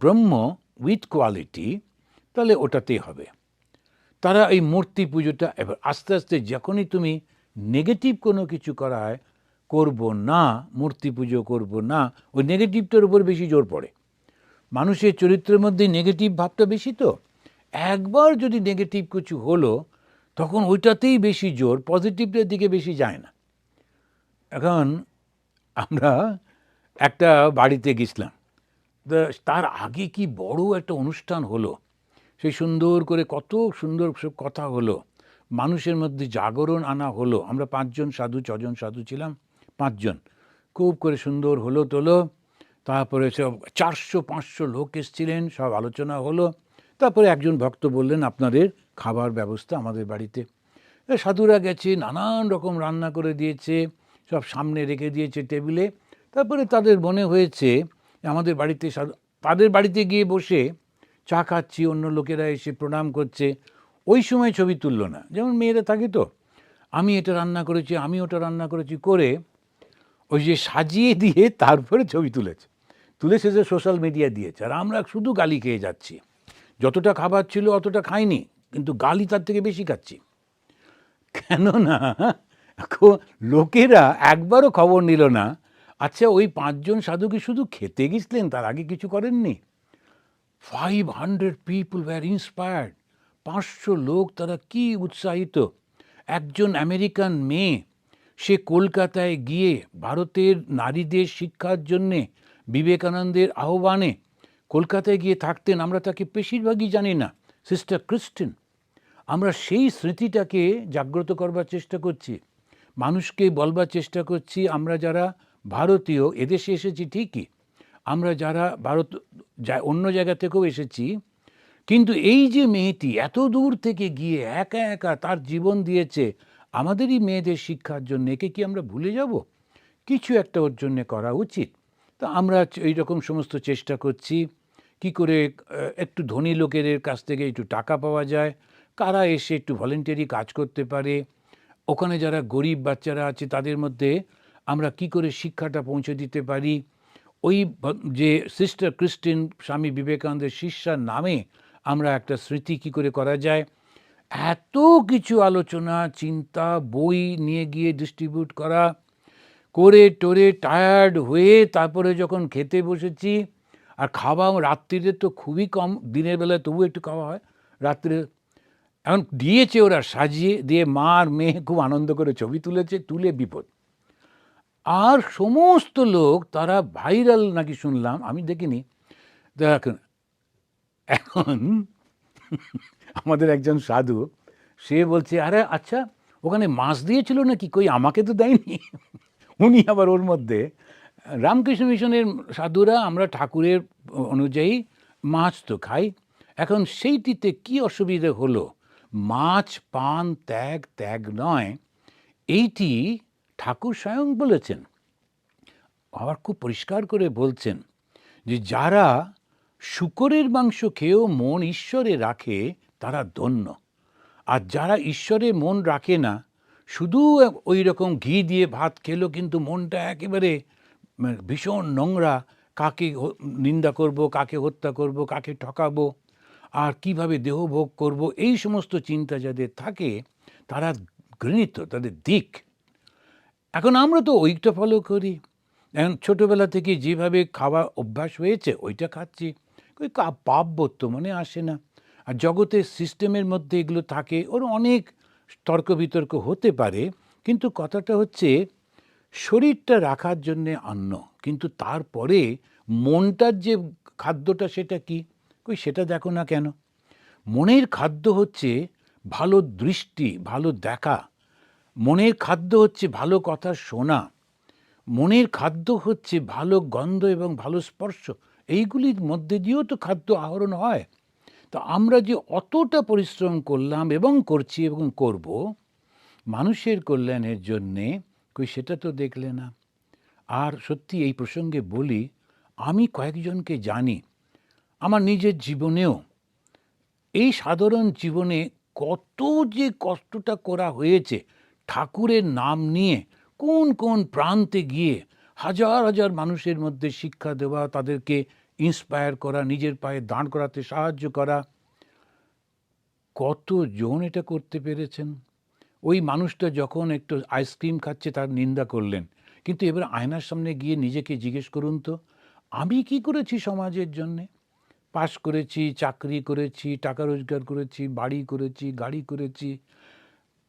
Brahma with quality তাহলে ওটাতেই হবে। তারা এই মূর্তি পুজোটা এবার আস্তে আস্তে যখনই তুমি নেগেটিভ কোনো কিছু করা হয় করব না, মূর্তি পুজো করব না, ওই নেগেটিভটার উপর বেশি জোর পড়ে। মানুষের চরিত্রের মধ্যে নেগেটিভ ভাবটা বেশি তো। একবার যদি নেগেটিভ কিছু হলো, তখন ওইটাতেই বেশি জোর পজিটিভটার দিকে বেশি যায় না। এখন আমরা একটা বাড়িতে গেছিলাম। তার আগে কি বড় একটা অনুষ্ঠান হলো? সেই সুন্দর করে কত সুন্দর সব কথা হলো। মানুষের মধ্যে জাগরণ আনা হলো। আমরা পাঁচজন সাধু, ছজন সাধু ছিলাম, পাঁচজন। খুব করে সুন্দর হলো তোলো। তারপরে সব চারশো, পাঁচশো লোক এসেছিলেন, সব আলোচনা হলো। তারপরে একজন ভক্ত বললেন, আপনাদের খাবার ব্যবস্থা আমাদের বাড়িতে। সাধুরা গেছে, নানান রকম রান্না করে দিয়েছে, সব সামনে রেখে দিয়েছে টেবিলে। তারপরে তাদের মনে হয়েছে আমাদের বাড়িতে তাদের বাড়িতে গিয়ে বসে চা খাচ্ছি, অন্য লোকেরা এসে প্রণাম করছে। ওই সময় ছবি তুললো না। যেমন মেয়েরা থাকে তো। আমি এটা রান্না করেছি, আমি ওটা রান্না করেছি করে ওই যে সাজিয়ে দিয়ে তারপরে ছবি তুলেছে। তুলে শেষে সোশ্যাল মিডিয়া দিয়েছে। আর আমরা শুধু গালি খেয়ে যাচ্ছি। যতটা খাবার ছিল অতটা খাইনি, কিন্তু গালি তার থেকে বেশি খাচ্ছি। কেননা লোকেরা একবারও খবর নিল না আচ্ছা ওই পাঁচজন সাধু কি শুধু খেতে গেছিলেন? তার আগে কিছু করেননি? Five hundred people were inspired পাঁচশো লোক তারা কি উৎসাহিত? একজন আমেরিকান মেয়ে, সে কলকাতায় গিয়ে ভারতের নারীদের শিক্ষার জন্যে বিবেকানন্দের আহ্বানে কলকাতায় গিয়ে থাকতেন। আমরা তাকে বেশিরভাগই জানি না সিস্টার ক্রিস্টিন আমরা সেই স্মৃতিটাকে জাগ্রত করবার চেষ্টা করছি, মানুষকে বলবার চেষ্টা করছি। আমরা যারা ভারতীয় এদেশে এসেছি ঠিকই। আমরা যারা ভারত অন্য জায়গা থেকেও এসেছি, কিন্তু এই যে মেয়েটি এত দূর থেকে গিয়ে একা একা তার জীবন দিয়েছে, আমাদেরই মেয়েদের শিক্ষার জন্য, একে কি আমরা ভুলে যাব? কিছু একটা ওর জন্যে করা উচিত। তো আমরা এই রকম সমস্ত চেষ্টা করছি। কি করে একটু ধনী লোকের কাছ থেকে একটু টাকা পাওয়া যায়। কারা এসে একটু ভলেন্টারি কাজ করতে পারে? ওখানে যারা গরিব বাচ্চারা আছে, তাদের মধ্যে আমরা কি করে শিক্ষাটা পৌঁছে দিতে পারি? ওই যে সিস্টার ক্রিস্টিন স্বামী বিবেকানন্দের শিষ্যার নামে আমরা একটা স্মৃতি কি করে করা যায়? এত কিছু আলোচনা, চিন্তা, বই নিয়ে গিয়ে ডিস্ট্রিবিউট করা, করে টোরে টায়ার্ড হয়ে তারপরে যখন খেতে বসেছি, আর খাওয়া রাত্রিরে তো খুবই কম, দিনের বেলায় তবু একটু খাওয়া হয়, রাত্রে এখন দিয়েছে ওরা সাজিয়ে, দিয়ে মা আর মেয়ে খুব আনন্দ করে ছবি তুলেছে, তুলে বিপদ। আর সমস্ত লোক তারা ভাইরাল নাকি শুনলাম, আমি দেখিনি। দেখুন এখন আমাদের একজন সাধু, সে বলছে, আরে আচ্ছা ওখানে মাছ দিয়েছিল নাকি? কই আমাকে তো দেয়নি। উনি আবার ওর মধ্যে, রামকৃষ্ণ মিশনের সাধুরা, আমরা ঠাকুরের অনুযায়ী মাছ তো খাই। এখন সেইটিতে কি অসুবিধে হলো? মাছ, পান, ত্যাগ ত্যাগ নয়। এইটি ঠাকুর স্বয়ং বলেছেন। আবার খুব পরিষ্কার করে বলছেন যে, যারা শুকরের মাংস খেয়েও মন ঈশ্বরে রাখে, তারা ধন্য। আর যারা ঈশ্বরে মন রাখে না, শুধু ওই রকম ঘি দিয়ে ভাত খেলো, কিন্তু মনটা একেবারে ভীষণ নোংরা, কাকে নিন্দা করব, কাকে হত্যা করব, কাকে ঠকাবো, আর কীভাবে দেহভোগ করব, এই সমস্ত চিন্তা যাদের থাকে, তারা ঘৃণিত, তাদের দিক। এখন আমরা তো ওইটা ফলো করি। এখন ছোটোবেলা থেকে যেভাবে খাওয়া অভ্যাস হয়েছে, ওইটা খাচ্ছি। ওই কা- পাপ বোধ তো মনে আসে না। আর জগতের সিস্টেমের মধ্যে এগুলো থাকে, ওর অনেক তর্ক বিতর্ক হতে পারে, কিন্তু কথাটা হচ্ছে শরীরটা রাখার জন্যে অন্ন, কিন্তু তারপরে মনটার যে খাদ্যটা সেটা কি? কই সেটা দেখো না কেন? মনের খাদ্য হচ্ছে ভালো দৃষ্টি, ভালো দেখা। মনের খাদ্য হচ্ছে ভালো কথা শোনা। মনের খাদ্য হচ্ছে ভালো গন্ধ এবং ভালো স্পর্শ। এইগুলির মধ্যে দিয়েও তো খাদ্য আহরণ হয়। তো আমরা যে অতটা পরিশ্রম করলাম এবং করছি এবং করব, মানুষের কল্যাণের জন্যে কই সেটা তো দেখলে না। আর সত্যি এই প্রসঙ্গে বলি, আমি কয়েকজনকে জানি, আমার নিজের জীবনেও এই সাধারণ জীবনে কত যে কষ্টটা করা হয়েছে ঠাকুরের নাম নিয়ে কোন কোন প্রান্তে গিয়ে হাজার হাজার মানুষের মধ্যে শিক্ষা দেওয়া, তাদেরকে ইন্সপায়ার করা, নিজের পায়ে দাঁড় করাতে সাহায্য করা। কতজন এটা করতে পেরেছেন? ওই মানুষটা যখন একটু আইসক্রিম খাচ্ছে তার নিন্দা করলেন। কিন্তু এবার আয়নার সামনে গিয়ে নিজেকে জিজ্ঞেস করুন তো, আমি কি করেছি সমাজের জন্যে? পাশ করেছি, চাকরি করেছি, টাকা রোজগার করেছি, বাড়ি করেছি, গাড়ি করেছি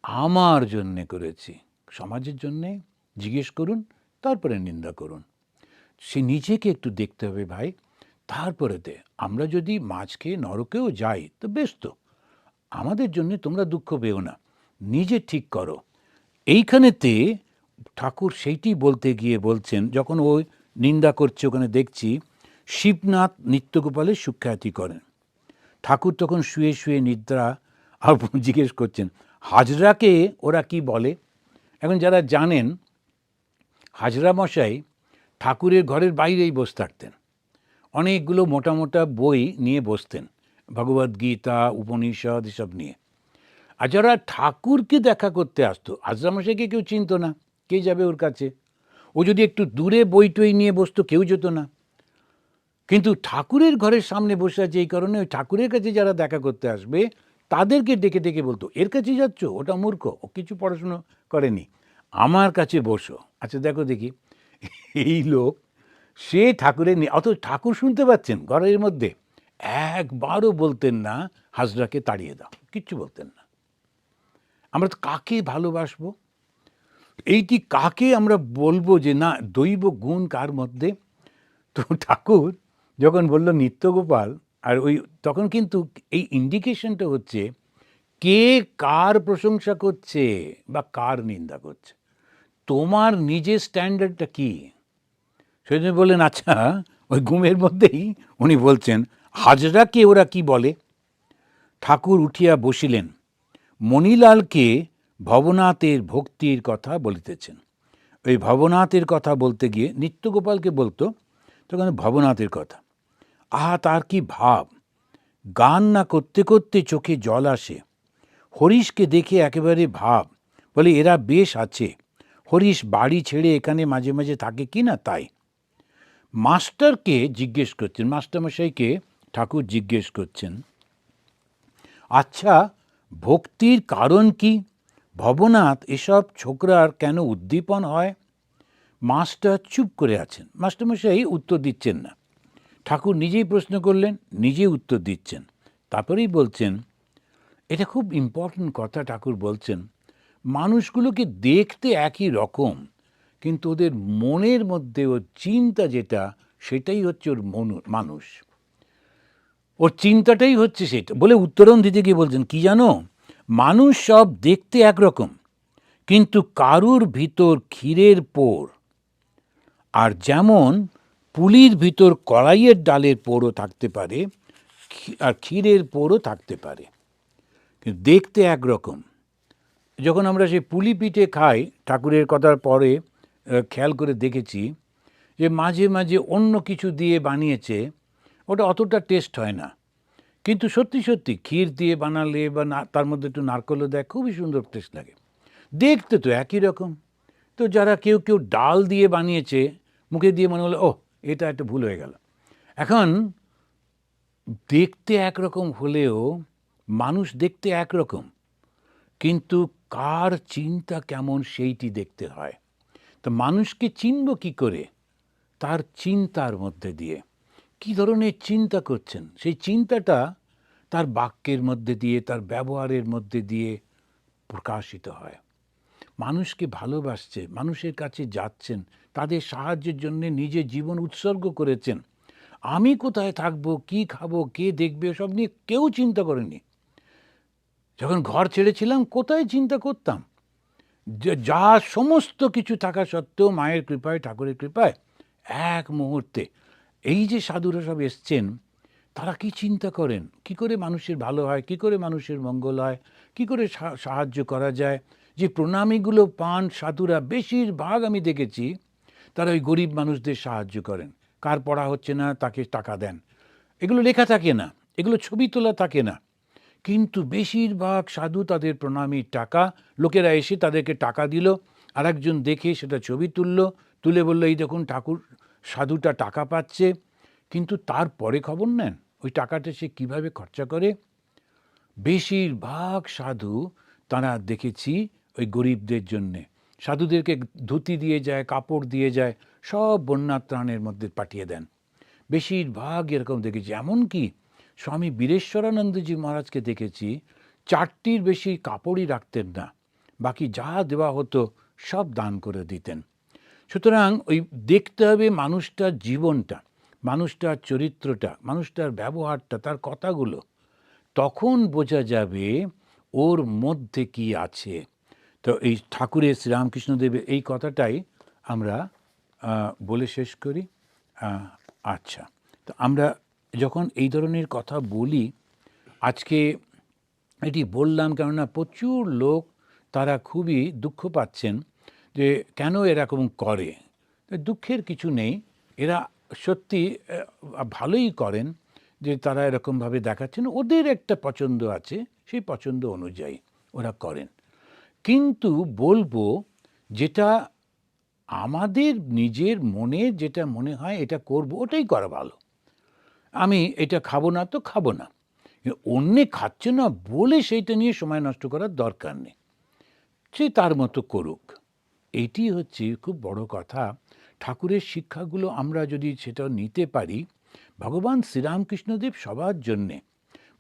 আমার জন্যে করেছি। সমাজের জন্যে জিজ্ঞেস করুন, তারপরে নিন্দা করুন। সে নিজেকে একটু দেখতে হবে ভাই। তারপরেতে আমরা যদি মাছ খেয়ে নরকেও যাই, তো বেশ তো আমাদের জন্য তোমরা দুঃখ পেও না। নিজে ঠিক করো। এইখানেতে ঠাকুর সেইটি বলতে গিয়ে বলছেন, যখন ওই নিন্দা করছে, ওখানে দেখছি শিবনাথ নিত্যগোপালের সুখ্যাতি করেন। ঠাকুর তখন শুয়ে শুয়ে নিদ্রা আর জিজ্ঞেস করছেন হাজরাকে ওরা কি বলে? এখন যারা জানেন, হাজরা মশাই ঠাকুরের ঘরের বাইরেই বসে থাকতেন। অনেকগুলো মোটা মোটা বই নিয়ে বসতেন ভগবদ গীতা, উপনিষদ, এসব নিয়ে। আর যারা ঠাকুরকে দেখা করতে আসতো, হাজরা মশাইকে কেউ চিনতো না, কে যাবে ওর কাছে? ও যদি একটু দূরে বই টই নিয়ে বসতো, কেউ যেত না। কিন্তু ঠাকুরের ঘরের সামনে বসে আছে, এই কারণে ওই ঠাকুরের কাছে যারা দেখা করতে আসবে তাদেরকে ডেকে ডেকে বলতো, এর কাছে যাচ্ছ? ওটা মূর্খ, ও কিছু পড়াশুনো করেনি। আমার কাছে বসো। আচ্ছা দেখো দেখি। এই লোক, সে ঠাকুরের অত ঠাকুর শুনতে পাচ্ছেন ঘরের মধ্যে? একবারও বলতেন না, হাজরাকে তাড়িয়ে দাও, কিচ্ছু বলতেন না। আমরা কাকে ভালোবাসবো? এইটি কাকে আমরা বলব যে, না, দৈব গুণ কার মধ্যে? তো ঠাকুর যখন বলল, নিত্যগোপাল আর ওই তখন কিন্তু এই ইন্ডিকেশনটা হচ্ছে কে কার প্রশংসা করছে বা কার নিন্দা করছে। তোমার নিজের স্ট্যান্ডার্ডটা কি? সেই জন্য বললেন আচ্ছা ওই ঘুমের মধ্যেই উনি বলছেন, হাজরাকে ওরা কি বলে? ঠাকুর উঠিয়া বসিলেন। মণিলালকে ভবনাথের ভক্তির কথা বলিতেছেন। ওই ভবনাথের কথা বলতে গিয়ে নিত্যগোপালকে বলতো, তখন ভবনাথের কথা। আহা, তার কি ভাব? গান না করতে করতে চোখে জল আসে। হরিশকে দেখে একেবারে ভাব, বলে, এরা বেশ আছে। হরিশ বাড়ি ছেড়ে এখানে মাঝে মাঝে থাকে কি না তাই? মাস্টারকে জিজ্ঞেস করছেন, মাস্টারমশাইকে ঠাকুর জিজ্ঞেস করছেন আচ্ছা ভক্তির কারণ কি? ভবনাথ, এসব ছোকরার কেন উদ্দীপন হয়? মাস্টার চুপ করে আছেন। মাস্টারমশাই উত্তর দিচ্ছেন না। ঠাকুর নিজেই প্রশ্ন করলেন, নিজেই উত্তর দিচ্ছেন। তারপরেই বলছেন, এটা খুব ইম্পর্ট্যান্ট কথা ঠাকুর বলছেন। মানুষগুলোকে দেখতে একই রকম, কিন্তু ওদের মনের মধ্যে ওর চিন্তা যেটা, সেটাই হচ্ছে ওর মন, মানুষ। ওর চিন্তাটাই হচ্ছে সেটা। বলে উত্তরণ দিতে গিয়ে বলছেন, কি জানো? মানুষ সব দেখতে একরকম, কিন্তু কারুর ভিতর ক্ষীরের পোর আর যেমন পুলির ভিতর কড়াইয়ের ডালের পোরও থাকতে পারে আর ক্ষীরের পোরও থাকতে পারে। কিন্তু দেখতে একরকম। যখন আমরা সেই পুলি পিঠে খাই, ঠাকুরের কথার পরে খেয়াল করে দেখেছি যে মাঝে মাঝে অন্য কিছু দিয়ে বানিয়েছে, ওটা অতটা টেস্ট হয় না। কিন্তু সত্যি সত্যি ক্ষীর দিয়ে বানালে বা তার মধ্যে একটু নারকেলও দেয়, খুবই সুন্দর টেস্ট লাগে। দেখতে তো একই রকম। তো যারা কেউ কেউ ডাল দিয়ে বানিয়েছে, মুখে দিয়ে মনে হলো ও এটা একটা ভুল হয়ে গেল। এখন দেখতে একরকম হলেও, মানুষ দেখতে একরকম, কিন্তু কার চিন্তা কেমন সেইটি দেখতে হয়। তো মানুষকে চিনব কি করে? তার চিন্তার মধ্যে দিয়ে। কি ধরনের চিন্তা করছেন? সেই চিন্তাটা তার বাক্যের মধ্যে দিয়ে, তার ব্যবহারের মধ্যে দিয়ে প্রকাশিত হয়। মানুষকে ভালোবাসছে, মানুষের কাছে যাচ্ছেন, তাদের সাহায্যের জন্য নিজের জীবন উৎসর্গ করেছেন। আমি কোথায় থাকব, কি খাব, কে দেখবে সব নিয়ে কেউ চিন্তা করেনি। যখন ঘর ছেড়েছিলাম, কোথায় চিন্তা করতাম? যে সমস্ত কিছু থাকা সত্ত্বেও মায়ের কৃপায়, ঠাকুরের কৃপায়, এক মুহূর্তে। এই যে সাধুরা সব এসছেন তারা কি চিন্তা করেন? কি করে মানুষের ভালো হয়? কি করে মানুষের মঙ্গল হয়? কি করে সাহায্য করা যায়? যে প্রণামীগুলো পান সাধুরা, বেশিরভাগ আমি দেখেছি, তারা ওই গরিব মানুষদের সাহায্য করেন। কার পড়া হচ্ছে না, তাকে টাকা দেন। এগুলো লেখা থাকে না। এগুলো ছবি তোলা থাকে না। কিন্তু বেশিরভাগ সাধু তাদের প্রণামীর টাকা, লোকেরা এসে তাদেরকে টাকা দিল, আরেকজন দেখে সেটা ছবি তুললো, তুলে বলল, এই দেখুন ঠাকুর, সাধুটা টাকা পাচ্ছে। কিন্তু তারপরে খবর নেন। ওই টাকাটা সে কীভাবে খরচা করে? বেশিরভাগ সাধু তারা দেখেছি ওই গরিবদের জন্যে। সাধুদেরকে ধুতি দিয়ে যায়, কাপড় দিয়ে যায়, সব বন্যা ত্রাণের মধ্যে পাঠিয়ে দেন। বেশিরভাগ এরকম দেখেছি। এমনকি স্বামী বীরেশ্বরানন্দজি মহারাজকে দেখেছি, চারটির বেশি কাপড়ই রাখতেন না। বাকি যা দেওয়া হতো সব দান করে দিতেন। সুতরাং ওই দেখতে হবে মানুষটার জীবনটা। মানুষটার চরিত্রটা, মানুষটার ব্যবহারটা, তার কথাগুলো, তখন বোঝা যাবে ওর মধ্যে কি আছে। তো এই ঠাকুরের শ্রীরামকৃষ্ণদেবের এই কথাটাই আমরা বলে শেষ করি। আচ্ছা তো আমরা যখন এই ধরনের কথা বলি, আজকে এটি বললাম কেননা প্রচুর লোক তারা খুবই দুঃখ পাচ্ছেন যে কেন এরকম করে। দুঃখের কিছু নেই, এরা সত্যি ভালোই করেন যে তারা এরকমভাবে দেখাচ্ছেন। ওদের একটা পছন্দ আছে, সেই পছন্দ অনুযায়ী ওরা করেন। কিন্তু বলব যেটা আমাদের নিজের মনে যেটা মনে হয় এটা করব, ওটাই করা ভালো। আমি এটা খাব না তো খাব না। অন্যে খাচ্ছে না বলে সেইটা নিয়ে সময় নষ্ট করার দরকার নেই। সে তার মতো করুক। এইটি হচ্ছে খুব বড় কথা। ঠাকুরের শিক্ষাগুলো আমরা যদি সেটা নিতে পারি, ভগবান শ্রীরামকৃষ্ণদেব সবার জন্যে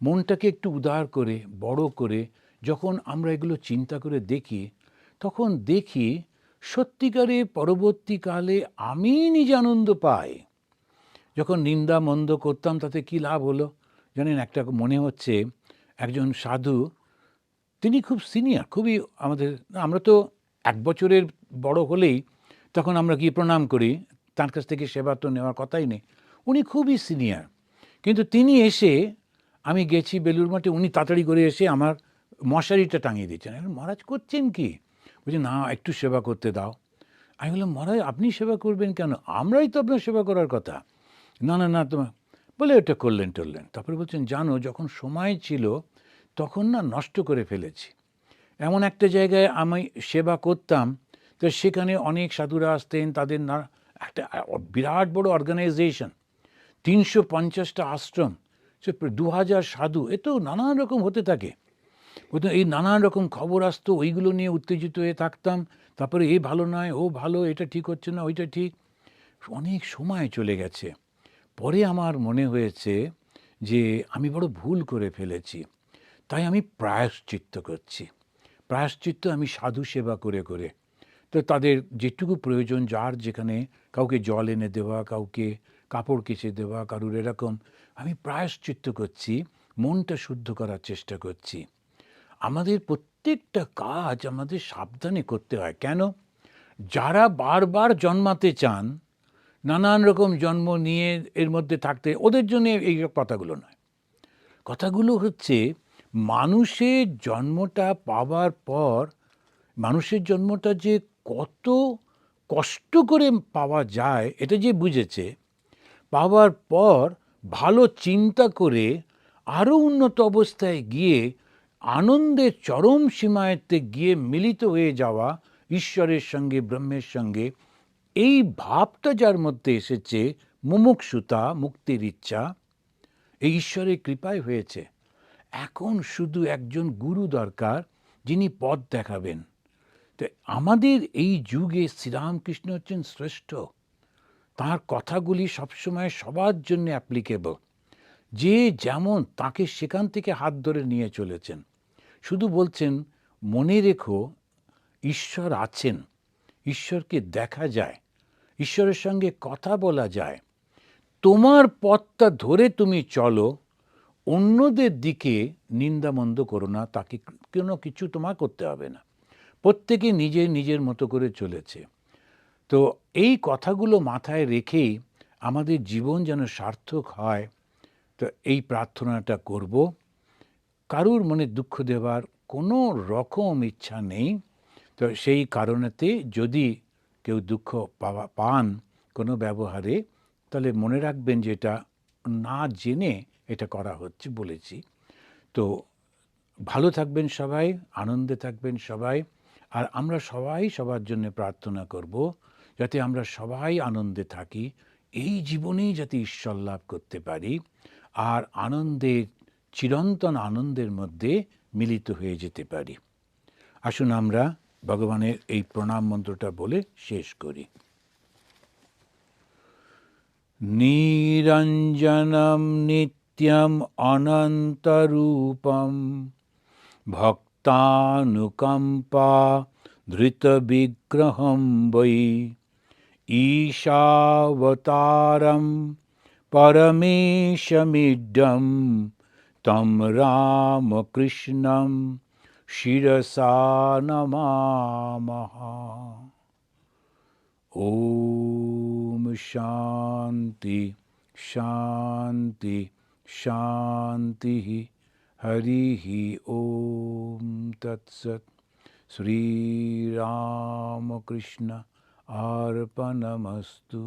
মনটাকে একটু উদার করে, বড় করে, যখন আমরা এগুলো চিন্তা করে দেখি, তখন দেখি সত্যিকারে পরবর্তীকালে আমি নিজে আনন্দ পাই। যখন নিন্দা মন্দ করতাম, তাতে কি লাভ হলো? জানেন, একটা মনে হচ্ছে একজন সাধু, তিনি খুব সিনিয়র খুবই আমাদের, আমরা তো এক বছরের বড় হলেই তখন আমরা কি প্রণাম করি, তার কাছ থেকে সেবা তো নেওয়ার কথাই নেই। উনি খুবই সিনিয়র কিন্তু তিনি এসে, আমি গেছি বেলুর মাঠে, উনি তাড়াতাড়ি করে এসে আমার মশারিটা টাঙিয়ে দিচ্ছেন মহারাজ, করছেন কি? বলছি, না, একটু সেবা করতে দাও। আমি বললাম, মহারাজ, আপনি সেবা করবেন কেন? আমরাই তো আপনার সেবা করার কথা। না না না, তোমার বলে ওটা করলেন টললেন। তারপরে বলছেন, জানো, যখন সময় ছিল, তখন না নষ্ট করে ফেলেছি। এমন একটা জায়গায় আমি সেবা করতাম তো সেখানে অনেক সাধুরা আসতেন, তাদের না, একটা, বিরাট বড় অর্গানাইজেশন তিনশো পঞ্চাশটা আশ্রম, সে দু হাজার সাধু, এ তো নানান রকম হতে থাকে। বলতো এই নানান রকম খবর আসতো, ওইগুলো নিয়ে উত্তেজিত হয়ে থাকতাম, তারপরে এ ভালো নয়, ও ভালো, এটা ঠিক হচ্ছে না, ওইটা ঠিক। অনেক সময় চলে গেছে। পরে আমার মনে হয়েছে যে আমি বড় ভুল করে ফেলেছি। তাই আমি প্রায়শ্চিত্ত করছি। প্রায়শ্চিত্ত আমি সাধু সেবা করে করে। তো তাদের যেটুকু প্রয়োজন, যার যেখানে কাউকে জল এনে দেওয়া, কাউকে কাপড় কেচে দেওয়া, কারুর এরকম, আমি প্রায়শ্চিত্ত করছি, মনটা শুদ্ধ করার চেষ্টা করছি। আমাদের প্রত্যেকটা কাজ আমাদের সাবধানে করতে হয়। কেন? যারা বারবার জন্মাতে চান, নানান রকম জন্ম নিয়ে এর মধ্যে থাকতে, ওদের জন্য এই কথাগুলো নয়। কথাগুলো হচ্ছে, মানুষের জন্মটা পাওয়ার পর, মানুষের জন্মটা যে কত কষ্ট করে পাওয়া যায় এটা যে বুঝেছে, পাওয়ার পর ভালো চিন্তা করে আরও উন্নত অবস্থায় গিয়ে আনন্দের চরম সীমায়তে গিয়ে মিলিত হয়ে যাওয়া ঈশ্বরের সঙ্গে, ব্রহ্মের সঙ্গে, এই ভাবটা যার মধ্যে এসেছে, মুমুক্ষুতা, মুক্তির ইচ্ছা, এই ঈশ্বরের কৃপায় হয়েছে। এখন শুধু একজন গুরু দরকার যিনি পথ দেখাবেন। তো আমাদের এই যুগে শ্রীরামকৃষ্ণ হচ্ছেন শ্রেষ্ঠ। তার কথাগুলি সবসময় সবার জন্য অ্যাপ্লিকেবল যে যেমন তাকে সেখান থেকে হাত ধরে নিয়ে চলেছেন। শুধু বলছেন, মনে রেখো, ঈশ্বর আছেন। ঈশ্বরকে দেখা যায়। ঈশ্বরের সঙ্গে কথা বলা যায়। তোমার পথটা ধরে তুমি চলো। অন্যদের দিকে নিন্দামন্দ করো না। তাকে কোনো কিছু তোমার করতে হবে না। প্রত্যেকে নিজে নিজের মতো করে চলেছে। তো এই কথাগুলো মাথায় রেখেই আমাদের জীবন যেন সার্থক হয়, তো এই প্রার্থনাটা করব। কারুর মনে দুঃখ দেওয়ার কোনো রকম ইচ্ছা নেই, তো সেই কারণেতে যদি কেউ দুঃখ পাওয়া, পান কোনো ব্যবহারে, তাহলে মনে রাখবেন যে এটা না জেনে এটা করা হচ্ছে বলেছি। তো ভালো থাকবেন সবাই, আনন্দে থাকবেন সবাই। আর আমরা সবাই সবার জন্য প্রার্থনা করব যাতে আমরা সবাই আনন্দে থাকি, এই জীবনেই যাতে ঈশ্বর লাভ করতে পারি আর আনন্দের চিরন্তন আনন্দের মধ্যে মিলিত হয়ে যেতে পারি। আসুন আমরা ভগবানের এই প্রণাম মন্ত্রটা বলে শেষ করি। নিরঞ্জনম নিত্যম অনন্তরূপম नुकम्पा धृतविग्रहं वै ईशावतारं परमेशमिडं तं रामकृष्णं शिरसा नमामः। ॐ शान्ति शान्ति शान्तिः। हरि ही ओम तत्सत श्री रामकृष्ण अर्पणमस्तु।